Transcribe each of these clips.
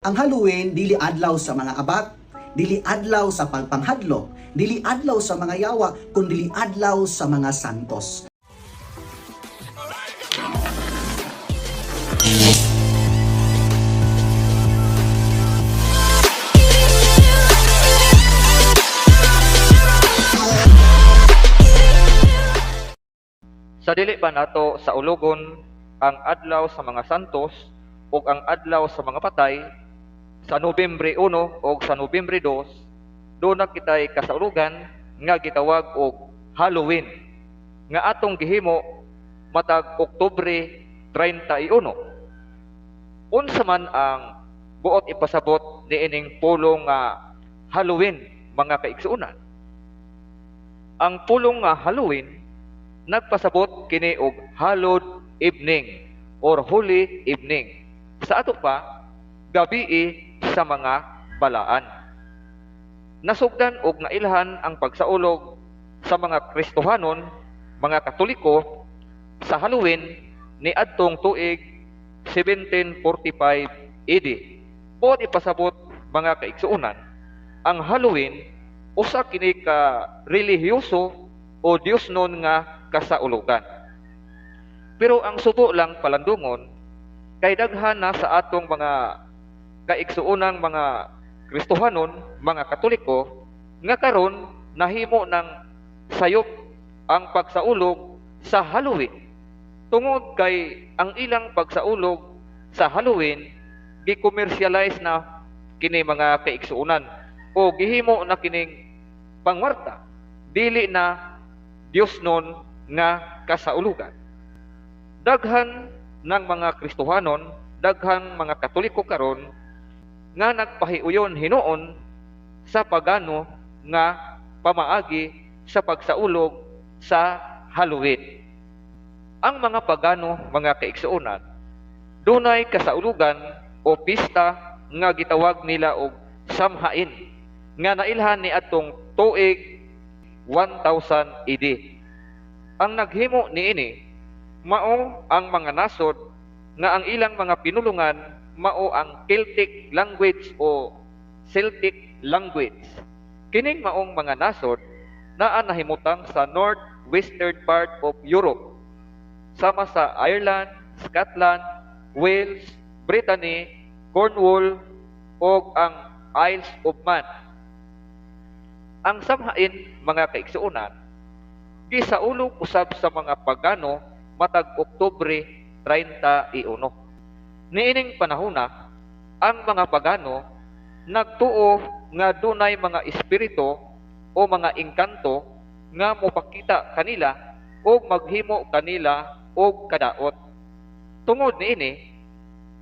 Ang Halloween dili adlaw sa mga abak, dili adlaw sa pagpanghadlok, dili adlaw sa mga yawa, kundi dili adlaw sa mga santos. Sa dili pa nato sa ulogon ang adlaw sa mga santos ug ang adlaw sa mga patay sa Nobyembre 1 o sa Nobyembre 2 doon na kitay kasaulugan nga gitawag og Halloween nga atong gihimo matag Oktubre 31. Unsa man ang buot ipasabot niining pulong nga Halloween mga kaigsuonan. Ang pulong nga Halloween nagpasabot kini og hallowed evening or holy evening. Sa ato pa, gabi sa mga balaan. Nasugdan og nailhan ang pagsaulog sa mga Kristohanon, mga Katoliko sa Halloween ni adtong tuig 1745 AD. Buot ipasabot mga kaigsuonan, ang Halloween usa kini ka relihiyoso o Dios nun nga kasaulugan. Pero ang subo lang palandungon, kay daghan na sa atong mga kaigsuunang mga Kristohanon, mga Katoliko, nga karon nahimo ng sayop ang pagsaulog sa Halloween. Tungod kay ang ilang pagsaulog sa Halloween, gi-commercialize na kini mga kaigsuunan o gihimo na kining pangwarta dili na Dios nun nga kasaulugan. Daghan ng mga Kristohanon, daghang mga Katoliko karon nga nagpahiuyon hinuon sa pagano nga pamaagi sa pagsaulog sa Halloween. Ang mga pagano, mga kaigsuonan, dunay kasaulugan o pista nga gitawag nila og samhain nga nailhan ni atong tuig 1000 AD. Ang naghimo niini mao ang mga nasod nga ang ilang mga pinulungan mao ang Celtic language o Celtic language. Kining maong mga nasod naa nahimutang sa northwestern part of Europe sama sa Ireland, Scotland, Wales, Brittany, Cornwall ug ang Isles of Man. Ang samhain mga kaigsuonan gisaulog usab sa mga pagano matag Oktubre 31. Niining panahona, ang mga pagano nagtuo nga dunay mga espiritu o mga engkanto nga mopakita kanila o maghimo kanila og kadaot. Tungod niini,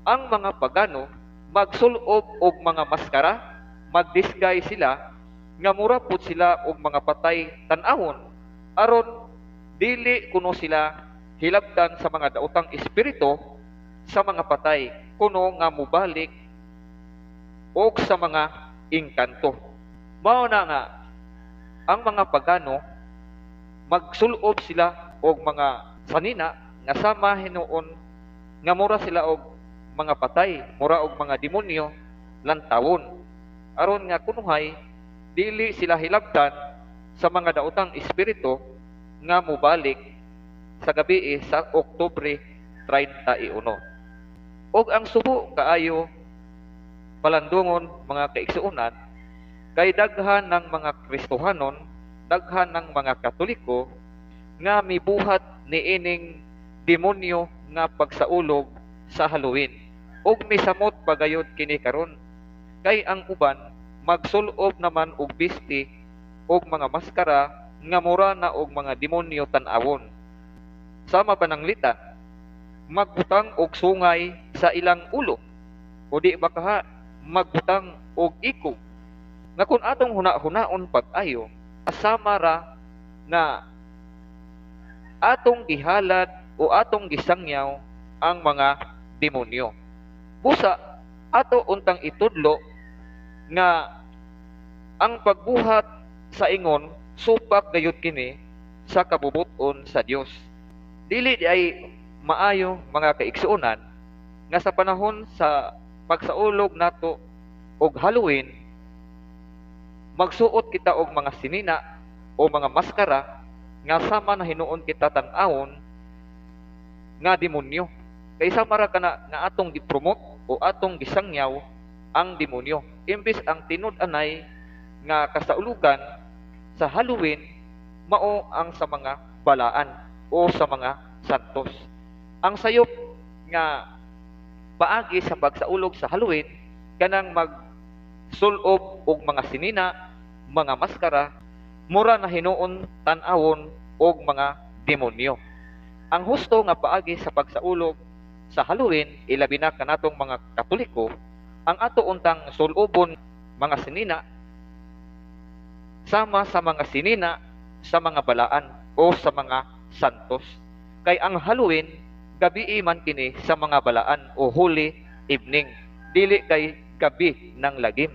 ang mga pagano magsulob og mga maskara, magdisguise sila nga mura pud sila og mga patay tan-awon aron dili kuno sila hilabtan sa mga daotang espiritu sa mga patay kuno nga mubalik o sa mga engkanto. Mao na nga ang mga pagano magsulob sila og mga sanina nga sama hinuon nga mura sila og mga patay, mura og mga demonyo lantawon. Aron nga kunuhay dili sila hilabtan sa mga daotang espiritu nga mubalik sa gabi sa Oktubre 31. Og ang subo kaayo palandungon mga kaigsuunan kay daghan ng mga Kristohanon, daghan ng mga Katoliko nga mibuhat niining demonyo nga pagsaulog sa Halloween. Og misamot pagayod kini karon kay ang uban magsulob naman og bisti og mga maskara nga mura na og mga demonyo tan-awon. Sama pananglita, magbutang og sungay sa ilang ulo. O di ba kaha, magbutang og iko. Nga kung atong huna-hunaon pag-ayo, asama ra nga atong gihalad o atong gisangyaw ang mga demonyo. Busa, ato untang itudlo nga ang pagbuhat sa ingon supak gayud kini sa kabubuton sa Dios. Dili di ay maayo mga kaigsuonan nga sa panahon sa pagsaulog nato og Halloween magsuot kita og mga sinina o mga maskara nga sama na hinuon kita tan-awon nga demonyo. Kay sama ra kana nga atong gi-promote o atong gisangyaw ang demonyo. Imbis ang tinud-anay nga kasaulugan sa Halloween mao ang sa mga balaan o sa mga santos ang sayop nga paagi sa pagsaulog sa Halloween kanang mag sulob og mga sinina, mga maskara, mura na hinuon tan-awon og mga demonyo. Ang husto nga paagi sa pagsaulog sa Halloween, ilabi na kanatong mga Katoliko, ang ato untang sulobon mga sinina sama sa mga sinina sa mga balaan o sa mga santos. Kay ang Halloween gabi man kini sa mga balaan o holy evening. Dili kay gabi ng lagim.